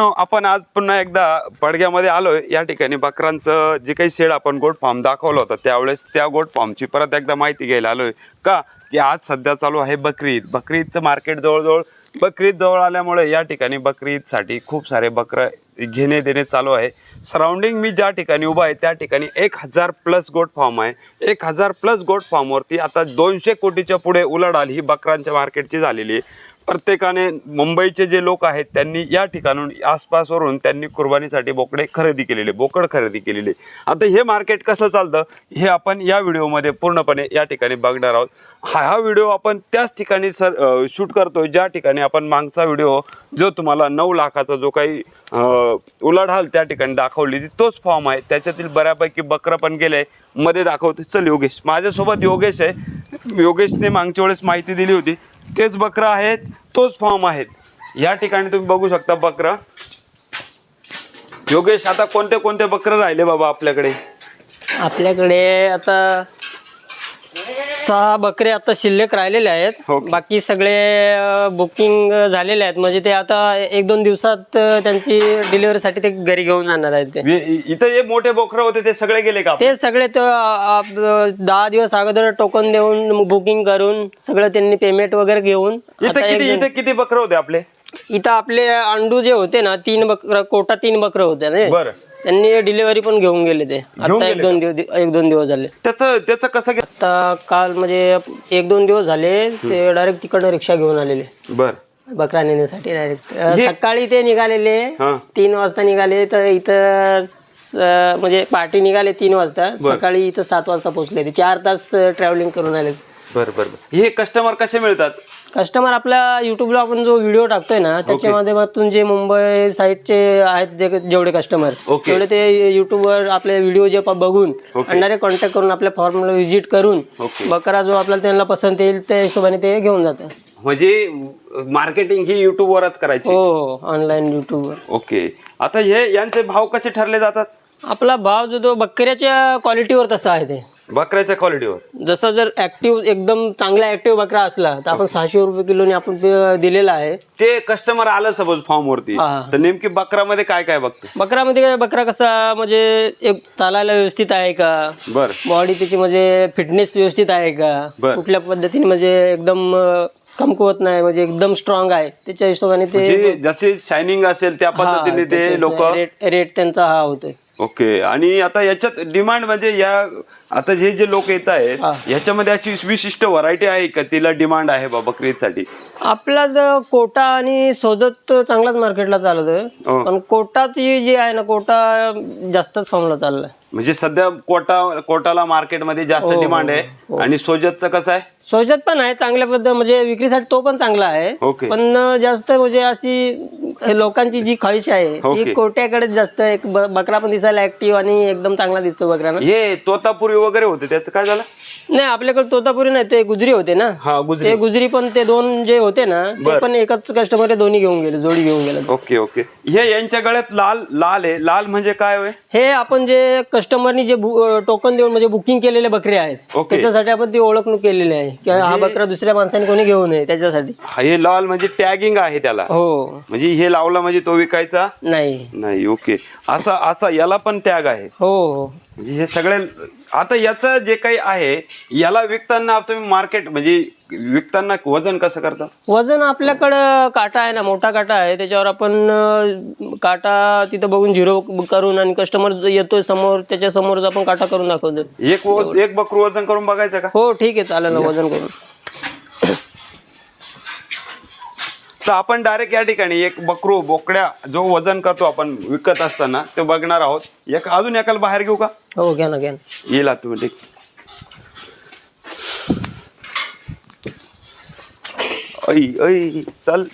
आपण आज पुन्हा एकदा पडग्यामध्ये आलोय. या ठिकाणी बकरांचं जे काही शेड आपण गोट फॉर्म दाखवलं होतं त्यावेळेस त्या गोट फॉर्मची परत एकदा माहिती घ्यायला आलोय. का? की आज सध्या चालू आहे बकरी ईद. बकरी ईदचं मार्केट जवळजवळ बकरी ईद जवळ आल्यामुळे या ठिकाणी बकरी ईदसाठी खूप सारे बकरं घेणे देणे चालू आहे. सराउंडिंग मी ज्या ठिकाणी उभा आहे त्या ठिकाणी एक हजार प्लस गोट फॉर्म आहे. एक हजार प्लस गोट फॉर्मवरती आता दोनशे कोटीच्या पुढे उलाढाल ही बकरांच्या मार्केटची झालेली आहे. प्रत्येकाने मुंबईचे जे लोक आहेत त्यांनी या ठिकाणून आसपासवरून त्यांनी कुर्बानीसाठी बोकडे खरेदी केलेले बोकड खरेदी केलेले. आता हे मार्केट कसं चालतं? हे आपण या व्हिडिओमध्ये पूर्णपणे या ठिकाणी बघणार आहोत. हा हा व्हिडिओ आपण त्याच ठिकाणी सर शूट करतोय ज्या ठिकाणी आपण मागचा व्हिडिओ जो तुम्हाला नऊ लाखाचा जो काही उलाढाल त्या ठिकाणी दाखवली तोच फॉर्म आहे. त्याच्यातील बऱ्यापैकी बकरं पण गेले मध्ये दाखवते चल योगेश माझ्यासोबत योगेश आहे. योगेशने मागच्या वेळेस माहिती दिली होती. तेच बकरं आहेत तोच फॉर्म आहेत. या ठिकाणी तुम्ही बघू शकता बकरं. योगेश आता कोणते कोणते बकरं राहिले बाबा आपल्याकडे? आपल्याकडे आता सहा बकरे आता शिल्लक राहिलेले आहेत. बाकी सगळे बुकिंग झालेले आहेत. म्हणजे ते आता एक दोन दिवसात अ, त्यांची डिलिव्हरीसाठी ते घरी घेऊन जाणार आहेत ते. वे- इ- इथं मोठे बोकरं होते ते सगळे गेले का ते सगळे तो अ, आप- दहा दिवस अगोदर टोकन देऊन बुकिंग करून सगळं त्यांनी पेमेंट वगैरे घेऊन. इथं आता एक किती दोन- इथं किती बकरं होते आपले? इथं आपले अंडू जे होते ना तीन बकर कोटा तीन बकरं होते ना बरं. त्यांनी डिलिव्हरी पण घेऊन गेले ते. आता एक दोन दिवस एक दोन दिवस झाले. त्याचं त्याचं कसं घे आता काल म्हणजे एक दोन दिवस झाले ते डायरेक्ट तिकडनं रिक्षा घेऊन आलेले. बर. बकरा नेण्यासाठी डायरेक्ट हे- सकाळी ते निघालेले हा. तीन वाजता निघाले तर इथं स- म्हणजे पार्टी निघाले तीन वाजता सकाळी इथं सात वाजता पोहोचले ते. चार तास ट्रॅव्हलिंग करून आले बर बर बर. हे कस्टमर कसे मिळतात? कस्टमर आपल्या युट्यूबला आपण जो व्हिडिओ टाकतोय ना त्याच्या माध्यमातून जे मुंबई साईडचे आहेत जे जेवढे कस्टमर. तेवढे ते युट्यूबवर आपले व्हिडिओ जे बघून. डायरेक्ट कॉन्टॅक्ट करून आपल्या फॉर्मला व्हिजिट करून. बकरा जो आपल्याला त्यांना पसंत येईल त्या हिशोबाने ते घेऊन जातात. म्हणजे मार्केटिंग ही युट्यूबवरच करायची. हो ऑनलाईन युट्यूबवर ओके आता हे यांचे भाव कसे ठरले जातात? आपला भाव जो तो बकऱ्याच्या क्वालिटीवर तसा आहे ते. बकऱ्याच्या क्वालिटीवर. जसं जर ऍक्टिव्ह एकदम चांगला ऍक्टिव्ह बकरा असला तर आपण सहाशे रुपये किलोने आपण ते दिलेला आहे. ते कस्टमर आलं सपोज फॉर्म वरती हा. तर नेमकी बकरामध्ये काय काय बघतं? बकरामध्ये काय बकरा कसा म्हणजे एक चालायला व्यवस्थित आहे का? बर. बॉडी त्याची म्हणजे फिटनेस व्यवस्थित आहे का? बर. कुठल्या पद्धतीने म्हणजे एकदम अं, कमकुवत नाही म्हणजे एकदम स्ट्रॉंग आहे? त्याच्या हिशोबाने ते म्हणजे जसे शायनिंग असेल त्या पद्धतीने ते लोक रेट त्यांचा हा होतोय. ओके. आणि आता याच्यात डिमांड म्हणजे या आता हे जे लोक येत आहेत हा. याच्यामध्ये अशी विशिष्ट व्हरायटी आहे का? तिला डिमांड आहे बाबा बकरीसाठी आपला जो कोटा आणि सोदत चांगलाच मार्केटला चालतोय. हो. पण कोटाची जी आहे ना कोटा जास्तच फॉर्मला चाललाय. म्हणजे सध्या कोटा कोटाला मार्केटमध्ये जास्त हो, डिमांड आहे. आणि सोजतचं कसं आहे? सोजत पण आहे चांगल्या पद्धत म्हणजे विक्रीसाठी तो पण चांगला आहे. ओके. पण जास्त म्हणजे अशी लोकांची जी ख्वाहिश आहे. ती कोट्याकडेच जास्त एक ब- बकरा पण दिसायला ऍक्टिव्ह आणि एकदम चांगला दिसतो बकरा ना हे तोतापुरी वगैरे होते त्याचं काय झालं? नाही आपल्याकडे तोतापुरी नाही ते गुजरी होते ना. हा गुजरी. ते गुजरी पण ते दोन जे होते ना ते पण एकच कस्टमर दोन्ही घेऊन गेले जोडी घेऊन गेले. Okay okay. हे यांच्या गळ्यात लाल लाल आहे. लाल म्हणजे काय होय? हे आपण जे कस्टमरनी जे टोकन देऊन म्हणजे बुकिंग केलेले बकरे आहेत. त्याच्यासाठी आपण ती ओळखणूक केलेली आहे. की हा बकरा दुसऱ्या माणसाने कोणी घेऊ नये त्याच्यासाठी. हे लाल म्हणजे टॅगिंग आहे त्याला. हो. म्हणजे हे लावला म्हणजे तो विकायचा? नाही. नाही ओके. असा असा याला पण टॅग आहे. हो हो. म्हणजे हे सगळे आता याचं जे काही आहे याला विकताना तुम्ही मार्केट म्हणजे विकताना वजन कसं करता? वजन आपल्याकडं काटा आहे ना मोठा काटा आहे. त्याच्यावर आपण अं, काटा तिथं बघून झिरो करून आणि कस्टमर येतोय समोर त्याच्या समोरच आपण काटा करून दाखवतो. एक व- एक बकरू वजन करून बघायचं का? हो ठीक आहे चालेल ना वजन करून. तर आपण डायरेक्ट या ठिकाणी एक बकरू बोकड्या जो वजन करतो आपण विकत असताना ते बघणार आहोत. एक अजून एकाला बाहेर घेऊ का? हो घ्या ना घ्या ना. येईल ऑटोमॅटिक ऐ ऐ चल.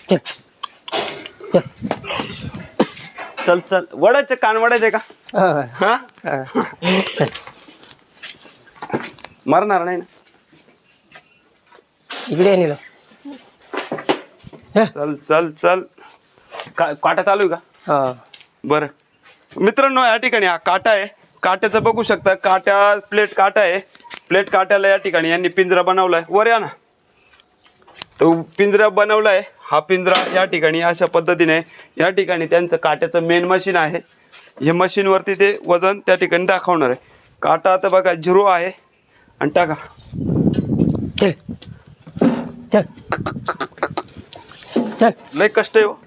चल चल. वडायचं कान वडायचं का? हा, हा? हा. मरणार नाही ना? इकडे नीला. चल चल चल. का काटा चालू आहे का? हा. बरं. मित्रांनो या ठिकाणी हा काटा आहे. काट्याचं बघू शकता काट्या प्लेट काटा आहे. प्लेट काट्याला या ठिकाणी यांनी पिंजरा बनवलाय. वर या ना. तो पिंजरा बनवलाय. हा पिंजरा या ठिकाणी अशा पद्धतीने या ठिकाणी त्यांचं काट्याचं मेन मशीन आहे. हे मशीनवरती ते वजन त्या ठिकाणी दाखवणार आहे. काटा आता बघा झिरो आहे. आणि टाका. चल चल. चल. लय कष्ट आहे हो.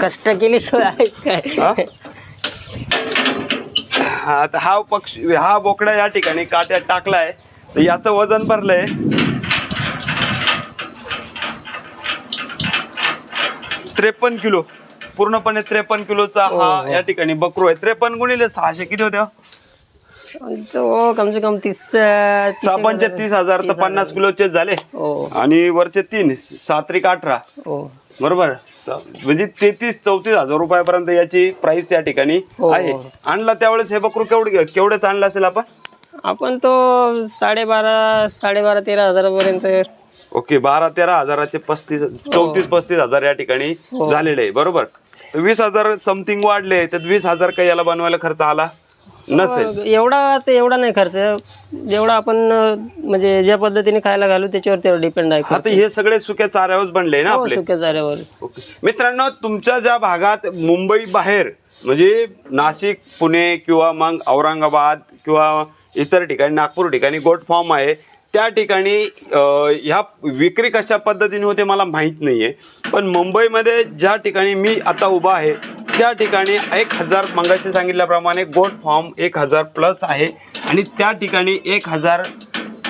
कष्ट केल्याशिवाय आहे हा? काय? हा, आता हा पक्ष हा बोकडा या ठिकाणी काट्यात टाकलाय. तर याचं वजन भरलंय. त्रेपन्न किलो. पूर्णपणे त्रेपन्न किलोचा हा. या ठिकाणी बकरू आहे. त्रेपन्न गुणिले सहाशे किती होते हो? तो कम से कम तीस सहा एक पंचे हजार. तीस हजार तर पन्नास किलोचे झाले. हो. आणि वरचे तीन सात्रिक अठरा. हो. बरोबर? स- म्हणजे तेहतीस चौतीस हजार रुपयापर्यंत याची प्राइस या ठिकाणी हो. आहे. आणला त्यावेळेस हे बकरू केवढे केवढेच आणलं असेल आपण? आपण तो साडेबारा साडेबारा तेरा हजारापर्यंत. ओके बारा तेरा हजाराचे पस्तीस चौतीस पस्तीस हजार या ठिकाणी झालेले आहे. बरोबर? तर वीस हजार समथिंग वाढले तर वीस हजार काही याला बनवायला खर्च आला? नसेल. एवढा ते एवढा नाही खर्च. जेवढा आपण म्हणजे ज्या पद्धतीने खायला घालू त्याच्यावर तेवढं डिपेंड आहे आता हे सगळे सुक्या चाऱ्यावर बनले ना हो, आपले? सुक्या चाऱ्यावर. ओके. मित्रांनो तुमच्या ज्या भागात मुंबई बाहेर म्हणजे नाशिक पुणे किंवा मग औरंगाबाद किंवा इतर ठिकाणी नागपूर ठिकाणी गोट फॉर्म आहे त्या ठिकाणी अं, ह्या विक्री कशा पद्धतीने होते मला माहीत नाही आहे पण मुंबईमध्ये ज्या ठिकाणी मी आता उभा आहे त्या ठिकाणी एक हजार मंगाशी सांगितल्याप्रमाणे गोट फॉर्म एक हजार प्लस आहे. आणि त्या ठिकाणी एक हजार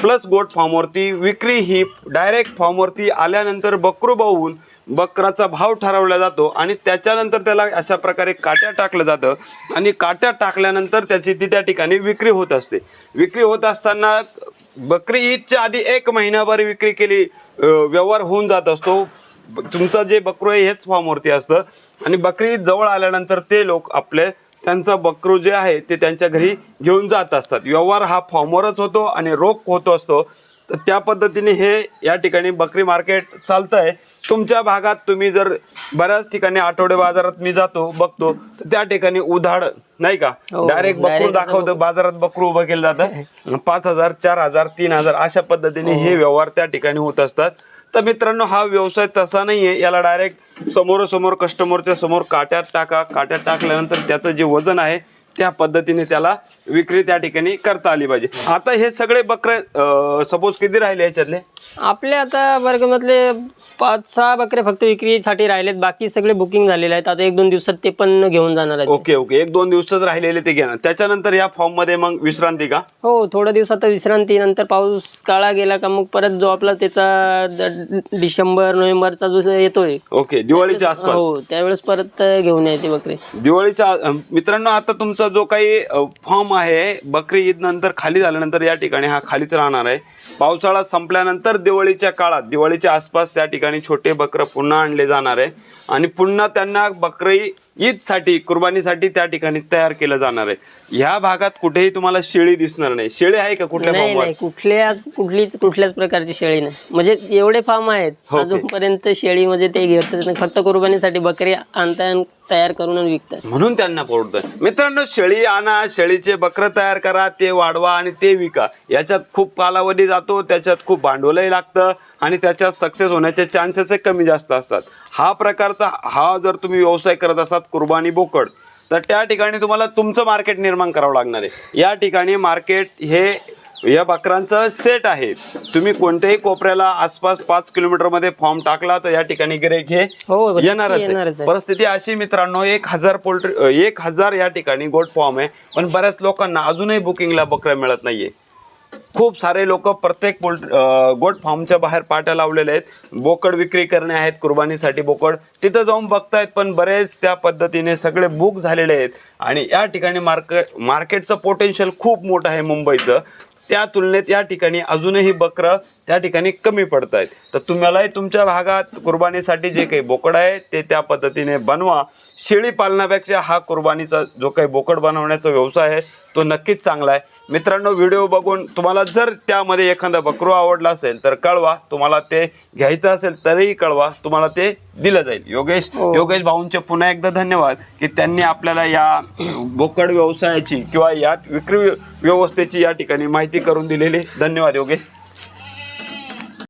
प्लस गोट फॉर्मवरती विक्री ही डायरेक्ट फॉर्मवरती आल्यानंतर बकरू बघून बकराचा भाव ठरवला जातो आणि त्याच्यानंतर त्याला अशा प्रकारे काट्या टाकलं जातं आणि काट्या टाकल्यानंतर त्याची ती त्या ठिकाणी विक्री होत असते. विक्री होत असताना बकरी ईदच्या आधी एक महिनाभर विक्री केली व्यवहार होऊन जात असतो. तुमचं जे बकरू आहे हेच फॉर्मवरती असतं. आणि बकरी जवळ आल्यानंतर ते लोक आपले त्यांचं बकरू जे आहे ते त्यांच्या घरी घेऊन जात असतात. व्यवहार हा फॉर्मवरच होतो आणि रोख होतो असतो. तर त्या पद्धतीने हे या ठिकाणी बकरी मार्केट चालतं आहे तुमच्या भागात तुम्ही जर बऱ्याच ठिकाणी आठवडे बाजारात मी जातो बघतो तर त्या ठिकाणी उधाड नाही का? हो, डायरेक्ट बकरू direct दाखवतं बाजारात बकरू उभं केलं जातं. पाच हजार चार हजार तीन हजार अशा पद्धतीने हे व्यवहार त्या ठिकाणी होत असतात. तर मित्रांनो हा व्यवसाय तसा नाही आहे याला डायरेक्ट समोरासमोर कस्टमरच्या समोर काट्यात टाका. काट्यात टाकल्यानंतर त्याचं जे वजन आहे त्या पद्धतीने त्याला विक्री त्या ठिकाणी करता आली पाहिजे. आता हे सगळे बकरे सपोज किती राहिले याच्यातले? आपले आता वर्गमधले पाच सहा बकरे फक्त विक्रीसाठी राहिलेत बाकी सगळे बुकिंग झालेले आहेत. आता एक दोन दिवसात ते पण घेऊन जाणार आहेत. Okay okay. एक दोन दिवसच राहिलेले ते घेणार. त्याच्यानंतर या फॉर्ममध्ये मग विश्रांती का? हो थोड्या दिवसात विश्रांती नंतर पाऊस काळा गेला का मग परत जो आपला त्याचा डिसेंबर नोव्हेंबरचा जो येतोय. ओके दिवाळीच्या आसपास. हो त्यावेळेस परत घेऊन यायचे बकरे. दिवाळीच्या अ, मित्रांनो आता तुमचा जो काही फॉर्म आहे बकरी ईद नंतर खाली झाल्यानंतर या ठिकाणी हा खालीच राहणार आहे. पावसाळा संपल्यानंतर दिवाळीच्या काळात दिवाळीच्या आसपास त्या ठिकाणी छोटे बकरं पुन्हा आणले जाणार आहे. आणि पुन्हा त्यांना बकरी ईदसाठी कुर्बानीसाठी त्या ठिकाणी तयार केलं जाणार आहे. ह्या भागात कुठेही तुम्हाला शेळी दिसणार नाही. शेळी आहे का कुठल्या नाही फॉर्मवर? नाही कुठल्या कुठलीच कुठल्याच प्रकारची शेळी नाही. म्हणजे एवढे फार्म आहेत. अजूनपर्यंत शेळी म्हणजे ते घेतात नाही. फक्त कुर्बानीसाठी बकरी आणताय तयार करून आणि विकतात. म्हणून त्यांना परवडतं मित्रांनो शेळी आणा शेळीचे बकरं तयार करा ते वाढवा आणि ते विका. याच्यात खूप कालावधी जातो त्याच्यात खूप भांडवलही लागतं आणि त्याच्यात सक्सेस होण्याचे चान्सेस कमी जास्त असतात. हा प्रकारचा हा जर तुम्ही व्यवसाय करत असाल कुर्बानी बोकड तर त्या ठिकाणी तुम्हाला तुमचं मार्केट निर्माण करावं लागणार आहे. या ठिकाणी मार्केट हे या बकरांचं सेट आहे. तुम्ही कोणत्याही कोपऱ्याला आसपास पाच किलोमीटरमध्ये फॉर्म टाकला तर या ठिकाणी गिरेक हे हो येणारच येणारच आहे. आहे. परिस्थिती अशी मित्रांनो एक हजार पोल्ट्री एक हजार या ठिकाणी गोट फॉर्म आहे. पण बऱ्याच लोकांना अजूनही बुकिंगला बकऱ्या मिळत नाहीये. खूप सारे लोक प्रत्येक पोल्ट्री गोट फार्मच्या बाहेर पाट्या लावलेल्या आहेत. बोकड विक्री करणे आहेत कुर्बानीसाठी बोकड. तिथं जाऊन बघतायत पण बरेच त्या पद्धतीने सगळे बुक झालेले आहेत. आणि या ठिकाणी मार्केट मार्केटचं पोटेन्शियल खूप मोठं आहे मुंबईचं. त्या तुलनेत या ठिकाणी अजूनही बकरं त्या ठिकाणी कमी पडत आहेत तर तुम्हालाही तुमच्या भागात कुर्बानीसाठी जे काही बोकड आहे ते त्या पद्धतीने बनवा. शेळी पालनापेक्षा हा कुर्बानीचा जो काही बोकड बनवण्याचा व्यवसाय आहे तो नक्कीच चांगला आहे. मित्रांनो व्हिडिओ बघून तुम्हाला जर त्यामध्ये एखादा बकरू आवडला असेल तर कळवा. तुम्हाला ते घ्यायचं असेल तरीही कळवा. तुम्हाला ते दिलं जाईल. योगेश हो. योगेश भाऊंचे पुन्हा एकदा धन्यवाद की त्यांनी आपल्याला या बोकड व्यवसायाची किंवा या विक्री व्यवस्थेची या ठिकाणी माहिती करून दिलेली. धन्यवाद योगेश.